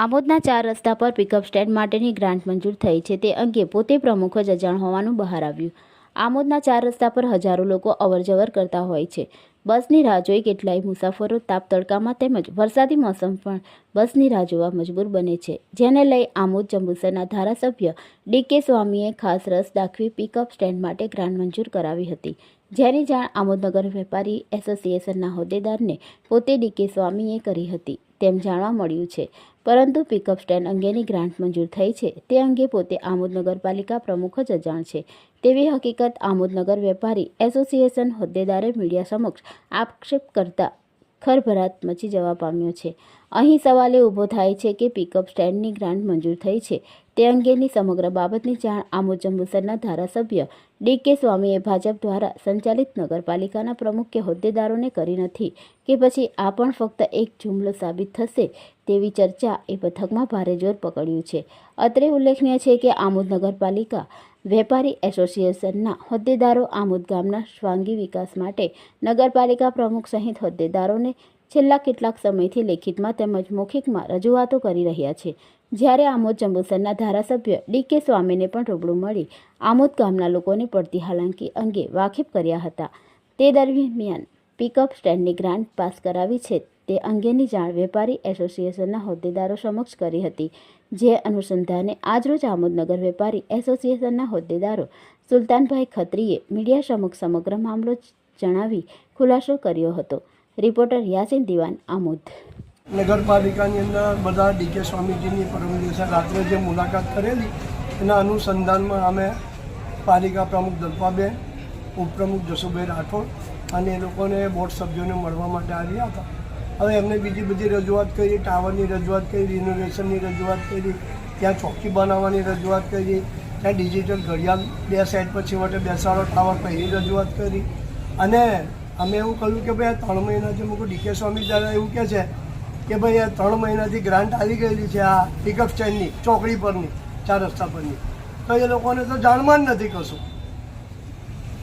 આમોદના ચાર રસ્તા પર પિકઅપ સ્ટેન્ડ માટેની ગ્રાન્ટ મંજૂર થઈ છે. તે અંગે પોતે પ્રમુખ જ અજાણ હોવાનું બહાર આવ્યું. આમોદના ચાર રસ્તા પર હજારો લોકો અવરજવર કરતા હોય છે. બસની રાહ જોઈ કેટલાય મુસાફરો તાપ તડકામાં તેમજ વરસાદી મોસમ પણ બસની રાહ જોવા મજબૂર બને છે. જેને લઈ આમોદ જંબુસરના ધારાસભ્ય ડીકે સ્વામીએ ખાસ રસ દાખવી પિકઅપ સ્ટેન્ડ માટે ગ્રાન્ટ મંજૂર કરાવી હતી. જેની જાણ આમોદનગર વેપારી એસોસિએશનના હોદ્દેદારને પોતે ડીકે સ્વામીએ કરી હતી. તેમ જાણવા મળ્યું છે. પરંતુ પિકઅપ સ્ટેન્ડ અંગેની ગ્રાન્ટ મંજૂર થઈ છે. તે અંગે પોતે આમોદ નગરપાલિકા પ્રમુખ જ અજાણ છે. તેવી હકીકત આમોદનગર વેપારી એસોસિએશન હોદ્દેદારે મીડિયા સમક્ષ આક્ષેપ કરતા ખરભરાટ મચી જવા પામ્યો છે. અહીં સવાલ એ ઊભો થાય છે કે પિકઅપ સ્ટેન્ડની ગ્રાન્ટ મંજૂર થઈ છે. તે અંગેની સમગ્ર બાબતની જાણ આમોદ જંબુસરના ધારાસભ્ય ડી કે સ્વામીએ ભાજપ દ્વારા સંચાલિત નગરપાલિકાના પ્રમુખ કે હોદ્દેદારોને કરી નથી કે પછી આ પણ ફક્ત એક જુમલો સાબિત થશે તેવી ચર્ચા એ પથકમાં ભારે જોર પકડ્યું છે. અત્રે ઉલ્લેખનીય છે કે આમોદ નગરપાલિકા વેપારી એસોસિએશનના હોદ્દેદારો આમોદ ગામના સ્વાંગી વિકાસ માટે નગરપાલિકા પ્રમુખ સહિત હોદ્દેદારોને છેલ્લા કેટલાક સમયથી લેખિતમાં તેમજ મૌખિકમાં રજૂઆતો કરી રહ્યા છે. જ્યારે આમોદ જંબુસરના ધારાસભ્ય ડી કે સ્વામીને પણ રૂબરૂ મળી આમોદ ગામના લોકોને પડતી હાલાંકી અંગે વાકેફ કર્યા હતા. તે દરમિયાન પિકઅપ સ્ટેન્ડની ગ્રાન્ટ પાસ કરાવી છે. તે અંગેની જાણ વેપારી એસોસિએશનના હોદ્દેદારો સમક્ષ કરી હતી. જે અનુસંધાને આજરોજ આમોદનગર વેપારી એસોસિએશનના હોદ્દેદારો સુલતાનભાઈ ખત્રીએ મીડિયા સમક્ષ સમગ્ર મામલો જણાવી ખુલાસો કર્યો હતો. રિપોર્ટર યાસીન દિવાન, આમોદ. નગરપાલિકાની અંદર બધા ડીકે સ્વામીજીની પરમ રાત્રે જે મુલાકાત કરેલી, એના અનુસંધાનમાં અમે પાલિકા પ્રમુખ દલપાબેન, ઉપપ્રમુખ જસુભાઈ રાઠોડ અને એ લોકોને બોર્ડ સભ્યોને મળવા માટે આવ્યા હતા. હવે એમને બીજી બધી રજૂઆત કરી, ટાવરની રજૂઆત કરી રિનોવેશનની રજૂઆત કરી, ત્યાં ચોકી બનાવવાની રજૂઆત કરી, ત્યાં ડિજિટલ ઘડિયાળ બે સાઈડ પર છેવટે બેસાડો ટાવર એ રજૂઆત કરી. અને અમે એવું કહ્યું કે ભાઈ આ ત્રણ મહિનાથી મૂકું ડીકે સ્વામી જ્યારે એવું કહે છે કે ભાઈ આ ત્રણ મહિનાથી ગ્રાન્ટ આવી ગયેલી છે આ પિકઅપ સ્ટેન્ડની ચોકડી પરની, ચાર રસ્તા પરની. તો એ લોકોને તો જાણમાં જ નથી કશું.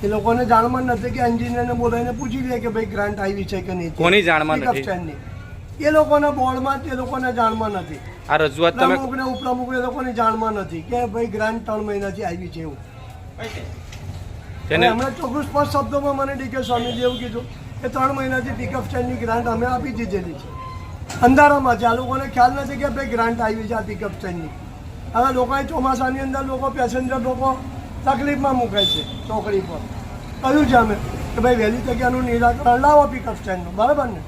એ લોકોને જાણમાં નથી કે એન્જિનિયરને બોલાવીને પૂછી લે કે ભાઈ ગ્રાન્ટ આવી છે કે નહીં કોની જાણમાં નથી? એ લોકોના બોર્ડમાં એ લોકોને જાણમાં નથી. આ રજૂઆત તમે પ્રમુખ ને ઉપપ્રમુખ એ લોકોને જાણમાં નથી કે ભાઈ ગ્રાન્ટ ત્રણ મહિનાથી આવી છે એવું. હમણાં ચોખ્ખું સ્પષ્ટ શબ્દોમાં મને ડીકે સ્વામીજી એવું કીધું કે ત્રણ મહિનાથી પિકઅપ સ્ટેન્ડની ગ્રાન્ટ અમે આપી દીધેલી છે. અંધારામાં છે. આ લોકોને ખ્યાલ નથી કે ભાઈ ગ્રાન્ટ આવી છે આ પિકઅપ સ્ટેન્ડની હવે લોકોએ ચોમાસાની અંદર લોકો પેસેન્જર લોકો તકલીફમાં મૂકે છે ચોકડી પર. કહ્યું છે અમે કે ભાઈ વહેલી જગ્યાનું નિરાકરણ લાવો પિકઅપ સ્ટેન્ડનું બરાબર ને?